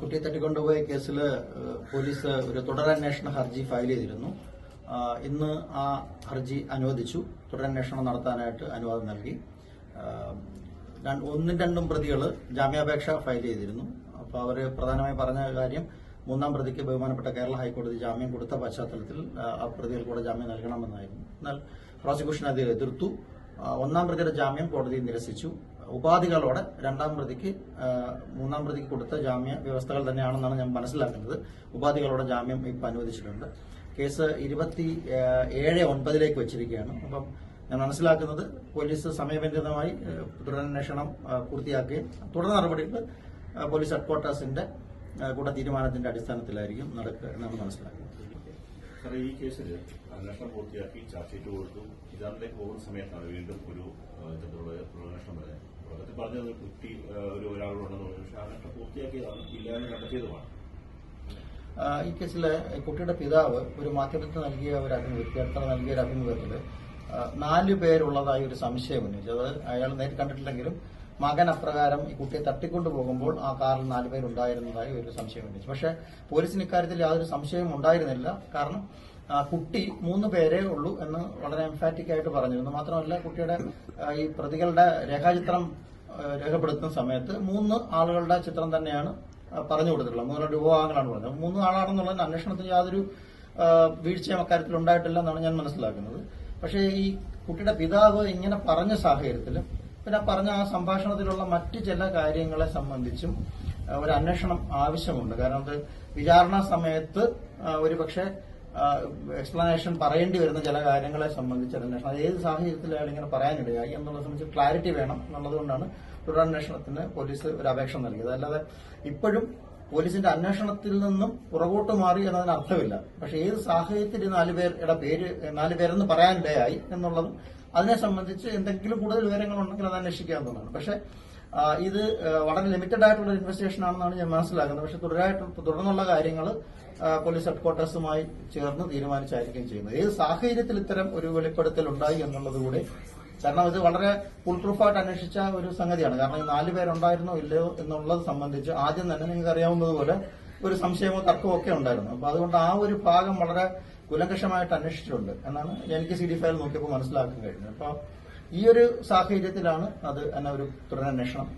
കുട്ടിയെ തട്ടിക്കൊണ്ടുപോയ കേസിൽ പോലീസ് ഒരു തുടരന്വേഷണ ഹർജി ഫയൽ ചെയ്തിരുന്നു. ഇന്ന് ആ ഹർജി അനുവദിച്ചു. തുടരന്വേഷണം നടത്താനായിട്ട് അനുവാദം നൽകി. ഒന്നും രണ്ടും പ്രതികൾ ജാമ്യാപേക്ഷ ഫയൽ ചെയ്തിരുന്നു. അപ്പോൾ അവർ പ്രധാനമായി പറഞ്ഞ കാര്യം മൂന്നാം പ്രതിക്ക് ബഹുമാനപ്പെട്ട കേരള ഹൈക്കോടതി ജാമ്യം കൊടുത്ത പശ്ചാത്തലത്തിൽ ആ, പ്രതികൾക്കൂടെ പ്രതികൾ കൂടെ ജാമ്യം നൽകണമെന്നായിരുന്നു. എന്നാൽ പ്രോസിക്യൂഷൻ അതിൽ എതിർത്തു. ഒന്നാം പ്രതിയുടെ ജാമ്യം കോടതി നിരസിച്ചു. ഉപാധികളോടെ രണ്ടാം പ്രതിക്ക് മൂന്നാം പ്രതിക്ക് കൊടുത്ത ജാമ്യ വ്യവസ്ഥകൾ തന്നെയാണെന്നാണ് ഞാൻ മനസ്സിലാക്കുന്നത്. ഉപാധികളോടെ ജാമ്യം ഇപ്പം അനുവദിച്ചിട്ടുണ്ട്. കേസ് ഇരുപത്തി ഏഴ് ഒൻപതിലേക്ക് വെച്ചിരിക്കുകയാണ്. അപ്പം ഞാൻ മനസ്സിലാക്കുന്നത് പോലീസ് സമയബന്ധിതമായി തുടരന്വേഷണം പൂർത്തിയാക്കുകയും തുടർ നടപടികൾ പോലീസ് ഹെഡ്ക്വാർട്ടേഴ്സിന്റെ കൂടെ തീരുമാനത്തിന്റെ അടിസ്ഥാനത്തിലായിരിക്കും നടക്കുക എന്നാണ് മനസ്സിലാക്കുന്നത് ഈ കേസിൽ അന്വേഷണം പൂർത്തിയാക്കി ചാർജ് ഷീറ്റ് കൊടുത്തു. ഇതാറിലേക്ക് പോകുന്ന സമയത്താണ് വീണ്ടും ഒരു ഇത്തരത്തിലുള്ള വരുന്നത്. തുടക്കത്തിൽ പറഞ്ഞത് കുട്ടി ആ, ഒരു ഒരാളോടുണ്ടെന്ന് പക്ഷേ അന്വേഷണം പൂർത്തിയാക്കിയതാണ്. ഇല്ലാതെ കണ്ടെത്തിയതുമാണ് ആ, ഈ കേസിലെ കുട്ടിയുടെ പിതാവ് ഒരു മാധ്യമത്തിന് നൽകിയ ഒരു അഭിമുഖത്തിൽ നൽകിയ ഒരു അഭിമുഖത്തിൽ ആ, നാല് പേരുള്ളതായി ഒരു സംശയം ഉന്നയിച്ചു. അത് അയാൾ നേരിട്ട് കണ്ടിട്ടില്ലെങ്കിലും മകൻ അപ്രകാരം ഈ കുട്ടിയെ തട്ടിക്കൊണ്ടു പോകുമ്പോൾ ആ കാറിൽ നാല് പേരുണ്ടായിരുന്നതായി ഒരു സംശയം ഉന്നയിച്ചു. പക്ഷെ പോലീസിന് ഇക്കാര്യത്തിൽ യാതൊരു സംശയവും ഉണ്ടായിരുന്നില്ല. കാരണം ആ, കുട്ടി മൂന്ന് പേരേ ഉള്ളൂ എന്ന് വളരെ എംഫാറ്റിക് ആയിട്ട് പറഞ്ഞിരുന്നു. മാത്രമല്ല കുട്ടിയുടെ ഈ പ്രതികളുടെ രേഖാചിത്രം ആ, രേഖപ്പെടുത്തുന്ന സമയത്ത് മൂന്ന് ആളുകളുടെ ചിത്രം തന്നെയാണ് പറഞ്ഞു കൊടുത്തിട്ടുള്ളത്. മൂന്ന് വിഭാഗങ്ങളാണ് പറഞ്ഞത്. മൂന്ന് ആളാണെന്നുള്ളത് അന്വേഷണത്തിന് യാതൊരു വീഴ്ചയും അക്കാര്യത്തിൽ ഉണ്ടായിട്ടില്ല എന്നാണ് ഞാൻ മനസ്സിലാക്കുന്നത്. പക്ഷേ ഈ കുട്ടിയുടെ പിതാവ് ഇങ്ങനെ പറഞ്ഞ സാഹചര്യത്തിൽ പിന്നെ പറഞ്ഞ ആ സംഭാഷണത്തിലുള്ള മറ്റ് ചില കാര്യങ്ങളെ സംബന്ധിച്ചും ഒരു അന്വേഷണം ആവശ്യമുണ്ട്. കാരണം അത് വിചാരണ സമയത്ത് ആ, ഒരു പക്ഷേ എക്സ്പ്ലനേഷൻ പറയേണ്ടി വരുന്ന ചില കാര്യങ്ങളെ സംബന്ധിച്ച് അന്വേഷണം. അത് ഏത് സാഹചര്യത്തിലാണ് ഇങ്ങനെ പറയാനിടയായി എന്നുള്ളത് സംബന്ധിച്ച് ക്ലാരിറ്റി വേണം എന്നുള്ളതുകൊണ്ടാണ് തുടരന്വേഷണത്തിന് പോലീസ് ഒരു അപേക്ഷ നൽകിയത്. അല്ലാതെ ഇപ്പോഴും പോലീസിന്റെ അന്വേഷണത്തിൽ നിന്നും പുറകോട്ട് മാറി എന്നതിന് അർത്ഥമില്ല. പക്ഷെ ഏത് സാഹചര്യത്തിൽ ഈ നാല് പേരുടെ പേര് നാല് പേരെന്ന് പറയാനിടയായി എന്നുള്ളതും അതിനെ സംബന്ധിച്ച് എന്തെങ്കിലും കൂടുതൽ വിവരങ്ങൾ ഉണ്ടെങ്കിൽ അത് അന്വേഷിക്കാവുന്നതാണ്. പക്ഷെ ഇത് വളരെ ലിമിറ്റഡ് ആയിട്ടുള്ള ഇൻവെസ്റ്റിഗേഷൻ ആണെന്നാണ് ഞാൻ മനസ്സിലാക്കുന്നത്. പക്ഷെ തുടരായിട്ട് തുടർന്നുള്ള കാര്യങ്ങൾ പോലീസ് ഹെഡ്ക്വാർട്ടേഴ്സുമായി ചേർന്ന് തീരുമാനിച്ചായിരിക്കും ചെയ്യുന്നത്. ഏത് സാഹചര്യത്തിൽ ഇത്തരം ഒരു വെളിപ്പെടുത്തൽ ഉണ്ടായി എന്നുള്ളതുകൂടി കാരണം ഇത് വളരെ ഫുൾ പ്രൂഫായിട്ട് അന്വേഷിച്ച ഒരു സംഗതിയാണ്. കാരണം ഈ നാല് പേരുണ്ടായിരുന്നോ ഇല്ലയോ എന്നുള്ളത് സംബന്ധിച്ച് ആദ്യം തന്നെ നിങ്ങൾക്ക് അറിയാവുന്നതുപോലെ ഒരു സംശയമോ തർക്കമോ ഒക്കെ ഉണ്ടായിരുന്നു. അപ്പൊ അതുകൊണ്ട് ആ ഒരു ഭാഗം വളരെ കുലങ്കഷമായിട്ട് അന്വേഷിച്ചിട്ടുണ്ട് എന്നാണ് എനിക്ക് സി ഡി ഫയൽ നോക്കിയപ്പോൾ മനസ്സിലാക്കാൻ കഴിഞ്ഞത്. അപ്പൊ ഈ ഒരു സാഹചര്യത്തിലാണ് അത് എന്നെ ഒരു തുടരന്വേഷണം